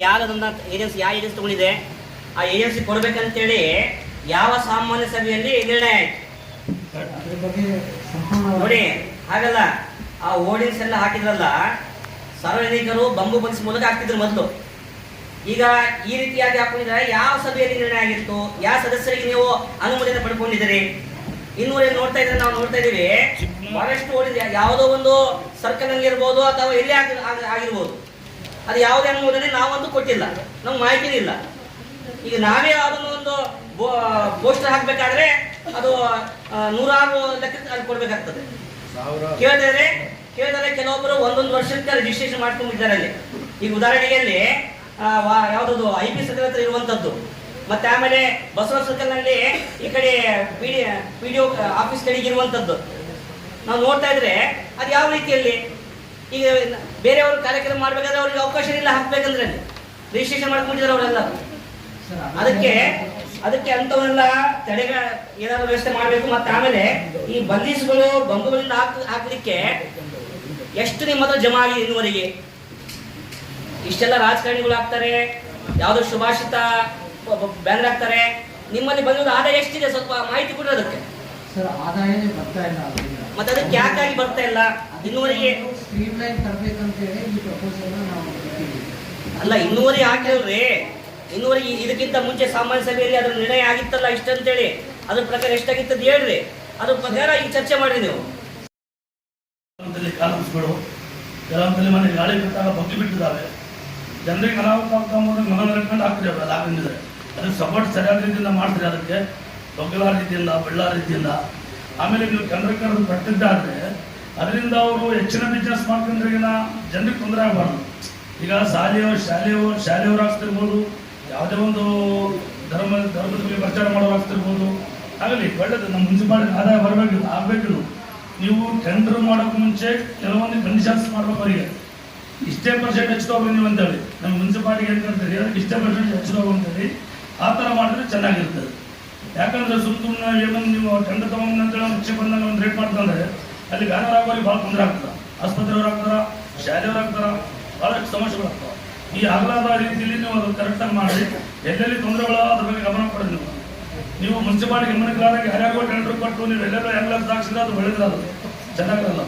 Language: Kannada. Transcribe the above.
ಯಾರದನ್ನ ಏಜೆನ್ಸಿ ಯಾವ ಏಜೆನ್ಸಿ ತಗೊಂಡಿದೆ, ಆ ಏಜೆನ್ಸಿ ಕೊಡ್ಬೇಕಂತೇಳಿ ಯಾವ ಸಾಮಾನ್ಯ ಸಭೆಯಲ್ಲಿ ನಿರ್ಣಯ ಆಯ್ತು? ನೋಡಿ, ಹಾಗಲ್ಲ, ಆ ಓಡಿನ್ಸ್ ಎಲ್ಲ ಹಾಕಿದ್ರಲ್ಲ, ಸಾರ್ವಜನಿಕರು ಬಂಬು ಬಗ್ಸ್ ಮೂಲಕ ಹಾಕ್ತಿದ್ರು ಮೊದಲು. ಈಗ ಈ ರೀತಿಯಾಗಿ ಹಾಕೊಂಡಿದ್ರೆ ಯಾವ ಸಭೆಯಲ್ಲಿ ನಿರ್ಣಯ ಆಗಿತ್ತು? ಯಾವ ಸದಸ್ಯರಿಗೆ ನೀವು ಅನುಮೋದನೆ ಪಡ್ಕೊಂಡಿದ್ದೀರಿ? ಇನ್ನೂರೇನು ನೋಡ್ತಾ ಇದ್ರೆ ನಾವು ನೋಡ್ತಾ ಇದೀವಿ ಬಹಳಷ್ಟು ಓಡಿದೆ ಯಾವುದೋ ಒಂದು ಸರ್ಕಲ್ ಅಲ್ಲಿ ಇರ್ಬೋದು ಅಥವಾ ಎಲ್ಲೇ ಆಗಿ- ಆಗಿ- ಆಗಿರ್ಬೋದು. ಅದು ಯಾವುದೇ ಅನುಮೋದನೆ ನಾವಂತೂ ಕೊಟ್ಟಿಲ್ಲ. ನಮ್ಗೆ ಮಾಹಿತಿ ಇಲ್ಲ. ಈಗ ನಾವೇ ಅದನ್ನು ಒಂದು ಪೋಸ್ಟರ್ ಹಾಕಬೇಕಾದ್ರೆ ಅದು ನೂರಾರು ಲೆಕ್ಕಕ್ಕೆ ಅಲ್ಲಿ ಕೊಡಬೇಕಾಗ್ತದೆ. ಕೇಳಿದರೆ ಕೇಳಿದರೆ ಕೆಲವೊಬ್ಬರು ಒಂದೊಂದು ವರ್ಷಕ್ಕೆ ರಿಜಿಸ್ಟ್ರೇಷನ್ ಮಾಡ್ಕೊಂಡಿದ್ದಾರೆ ಅಲ್ಲಿ. ಈಗ ಉದಾಹರಣೆಯಲ್ಲಿ ಯಾವ್ದದು ಐ ಪಿ ಸರ್ಕಲ್ ಹತ್ರ ಇರುವಂತದ್ದು ಮತ್ತೆ ಆಮೇಲೆ ಬಸವ ಸರ್ಕಲ್ನಲ್ಲಿ ಈ ಕಡೆ P D P D office ಕಡೆಗೆ ಇರುವಂಥದ್ದು. ನಾವು ನೋಡ್ತಾ ಇದ್ರೆ ಅದು ಯಾವ ರೀತಿಯಲ್ಲಿ? ಈಗ ಬೇರೆಯವರು ಕಾರ್ಯಕ್ರಮ ಮಾಡ್ಬೇಕಾದ್ರೆ ಅವ್ರಿಗೆ ಅವಕಾಶ ಇಲ್ಲ ಹಾಕ್ಬೇಕಂದ್ರೆ ರಿಜಿಸ್ಟ್ರೇಷನ್ ಮಾಡ್ಕೊಂಡಿದ್ದಾರೆ ಅವರೆಲ್ಲ. ಅದಕ್ಕೆ ಅದಕ್ಕೆ ಅಂತವನ್ನೆಲ್ಲ ತಡೆಗ ಏನಾದ್ರು ವ್ಯವಸ್ಥೆ ಮಾಡಬೇಕು ಮತ್ತೆ ಆಮೇಲೆ ಈ ಬಂದೀಸ್ಗಳು ಬಂಬುಗಳಿಂದ ಹಾಕ್ ಹಾಕಲಿಕ್ಕೆ ಎಷ್ಟು ನಿಮ್ಮ ಹತ್ರ ಜಮಾ ಆಗಿದೆ ಇನ್ನುವರೆಗೆ ಇಷ್ಟೆಲ್ಲ ರಾಜಕಾರಣಿಗಳು ಹಾಕ್ತಾರೆ ಯಾವುದೋ ಶುಭಾಷಿತ ಬ್ಯಾನರ್ ಹಾಕ್ತಾರೆ. ನಿಮ್ಮಲ್ಲಿ ಬಂದಿರೋ ಆದಾಯ ಎಷ್ಟಿದೆ ಸ್ವಲ್ಪ ಮಾಹಿತಿ ಸರ್ ಆದಾಯನೇ ಬರ್ತಾ ಇಲ್ಲ ಮತ್ತೆ ಅದಕ್ಕೆ ಯಾಕಾಗಿ ಬರ್ತಾ ಇಲ್ಲ? ಇನ್ನುವರೆಗೆ ಸ್ಟ್ರೀಮ್ ಲೈನ್ ತರಬೇಕಂತ ಹೇಳಿ ಈ ಪ್ರಪೋಸಲ್ ನಾವು ಕೊಟ್ಟಿದ್ದೀವಿ. ಅಲ್ಲ ಇನ್ನೂವರೆಗೆ ಹಾಕಿಲ್ರಿ. ಇನ್ನೂವರೆಗೆ ಇದಕ್ಕಿಂತ ಮುಂಚೆ ಸಾಮಾನ್ಯ ಸಭೆಯಲ್ಲಿ ಅದ್ರ ನಿರ್ಣಯ ಆಗಿತ್ತಲ್ಲ ಇಷ್ಟ ಅಂತೇಳಿ ಅದ್ರ ಪ್ರಕಾರ ಎಷ್ಟಾಗಿತ್ತದ ಹೇಳ್ರಿ. ಅದ್ರ ಪ್ರಕಾರ ಈಗ ಚರ್ಚೆ ಮಾಡ್ರಿ ನೀವು. ಕೆಲವೊಂದಲ್ಲಿ ಕಾಲಮ್ಸ್ಗಳು ಕೆಲವೊಂದಲ್ಲಿ ಮನೆ ಗಾಳಿ ಬಿಟ್ಟಾಗ ಬಗ್ಗಿ ಬಿಟ್ಟಿದ್ದಾವೆ. ಜನರಿಗೆ ಅನಾಹುತ ಆಗ್ತಾ ಮನೋರಂಜನೆ ಮನ ಅಲ್ಲ ಅದಕ್ಕೆ ಸಪೋರ್ಟ್ ಸರಿಯಾದ ರೀತಿಯಿಂದ ಮಾಡ್ತಾರೆ ಅದಕ್ಕೆ. ಒಗ್ಗಲ ರೀತಿಯಿಂದ ಬಳ್ಳಾರ ರೀತಿಯಿಂದ ಆಮೇಲೆ ನೀವು ಜನರಿಗೆ ಕರೆದು ಕಟ್ಟಿದ್ದಾದ್ರೆ ಅದರಿಂದ ಅವರು ಹೆಚ್ಚಿನ ಬಿಸ್ನೆಸ್ ಮಾಡ್ಕೊಂಡ್ರಿಗಿನ ಜನರಿಗೆ ತೊಂದರೆ ಆಗಬಾರ್ದು. ಈಗ ಶಾಲೆಯವರು ಶಾಲೆಯವರು ಶಾಲೆಯವರು ಆಗ್ತಿರ್ಬೋದು, ಯಾವುದೇ ಒಂದು ಧರ್ಮ ಧರ್ಮದ ಬಗ್ಗೆ ಪ್ರಚಾರ ಮಾಡೋರು ಆಗ್ತಿರ್ಬೋದು. ಆಗಲಿ, ಒಳ್ಳೇದು, ನಮ್ಮ ಮುನ್ಸಿಪಾಲಿಟಿ ಆದಾಯ ಬರಬೇಕಿಲ್ಲ, ಆಗಬೇಕಿಲ್ಲ. ನೀವು ಟೆಂಡರ್ ಮಾಡೋಕೆ ಮುಂಚೆ ಕೆಲವೊಂದು ಕಂಡೀಷನ್ಸ್ ಮಾಡ್ಬೇಕು ಅವರಿಗೆ ಇಷ್ಟೇ ಪರ್ಸೆಂಟ್ ಹೆಚ್ಚಿಗೆ ನೀವು ಅಂತೇಳಿ. ನಮ್ಮ ಮುನ್ಸಿಪಾಲಿಟಿ ಏನು ಅದಕ್ಕೆ ಇಷ್ಟೇ ಪರ್ಸೆಂಟ್ ಹೆಚ್ಚಿಗೆ ಅಂತೇಳಿ. ಆ ಥರ ಮಾಡಿದ್ರೆ ಚೆನ್ನಾಗಿರ್ತದೆ. ಯಾಕಂದ್ರೆ ಸುಮ್ ಸುಮ್ಮನೆ ಏನೋ ನೀವು ಟೆಂಡರ್ ತಗೊಂಡು ಅಂತೇಳಿ ಹೆಚ್ಚು ಬಂದಾಗ ಒಂದು ರೇಟ್ ಮಾಡ್ತಂದ್ರೆ ಅಲ್ಲಿ ಆಗೋರಿಗೆ ಭಾಳ ತೊಂದರೆ ಆಗ್ತದೆ. ಆಸ್ಪತ್ರೆಯವ್ರು ಆಗ್ತಾರ, ಶಾಲೆಯವ್ರು ಆಗ್ತಾರ ಭಾಳಷ್ಟು ಸಮಸ್ಯೆಗಳು ಆಗ್ತಾವೆ. ಈ ಆಗಲಾದ ರೀತಿಯಲ್ಲಿ ನೀವು ಅದು ಕರೆಕ್ಟಾಗಿ ಮಾಡಿ, ಎಲ್ಲೆಲ್ಲಿ ತೊಂದರೆಗಳು ಅದ್ರ ಬಗ್ಗೆ ಗಮನ ಕೊಡಿ ನೀವು. ನೀವು ಮುನ್ಸಿಪಾಲಿಟಿ ಗಮನಕ್ಕಾದಾಗ ಹರಿಯಾಗೋ ಟೆಂಡರ್ ಕೊಟ್ಟು ನೀವು ಎಲ್ಲೆಲ್ಲ ಎಲ್ಲ ಹಾಕ್ಸಿದ್ರೆ ಅದು ಬೆಳೆದ್ರೆ ಅದು ಚೆನ್ನಾಗಿರಲ್ಲ.